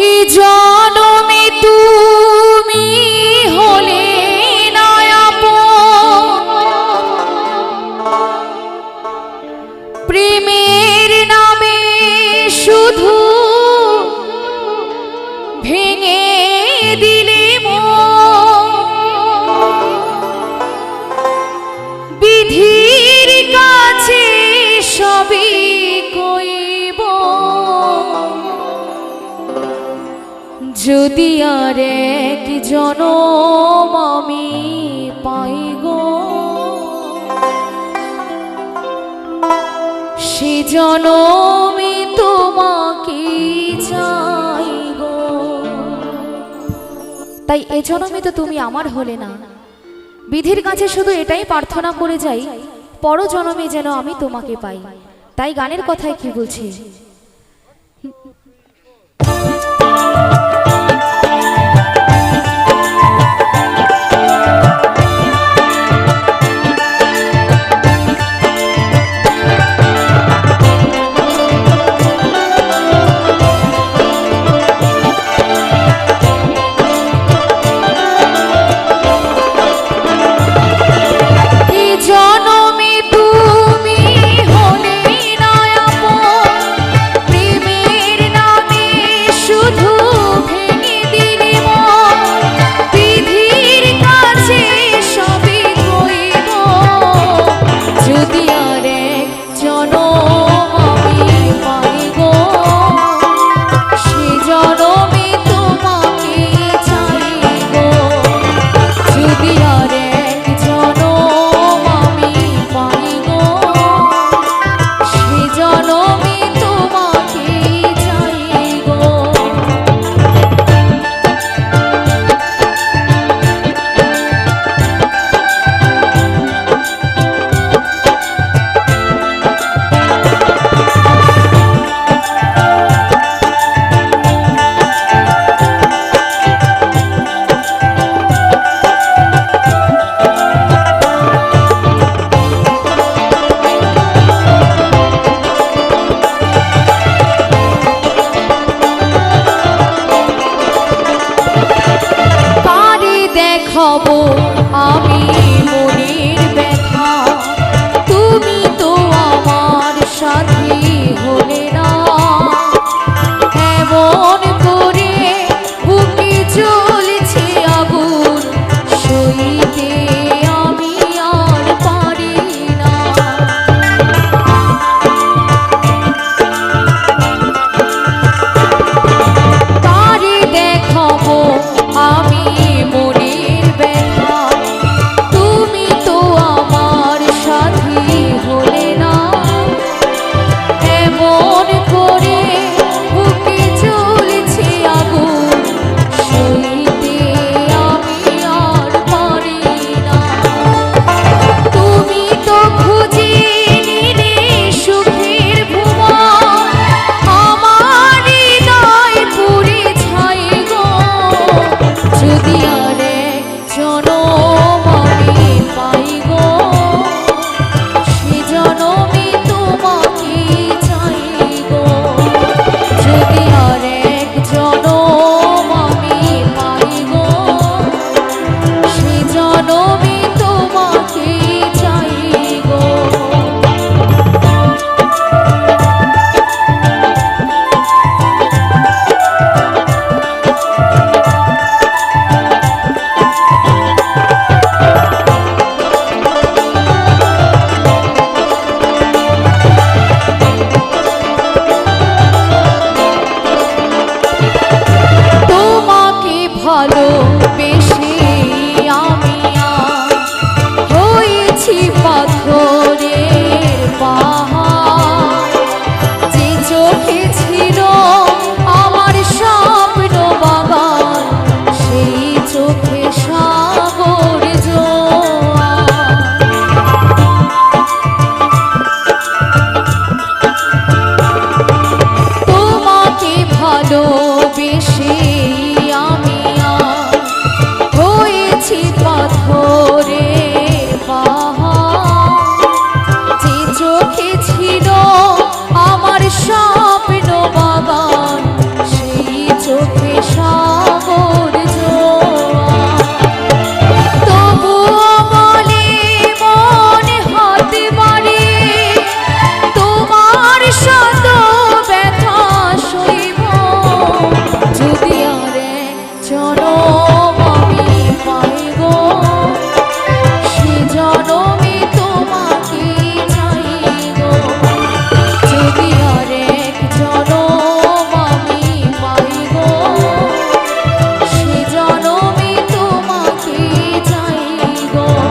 এ জনমে যদি আর এক জনম আমি পাই গো, সে জনমে তোমাকে চাই গো। তাই এ জনমে তো তুমি আমার হলে না। বিধির কাছে শুধু এটাই প্রার্থনা করে যাই, পর জনমে যেন আমি তোমাকে পাই। তাই গানের কথায় কি বলছি? দেখাবো আমি otro go.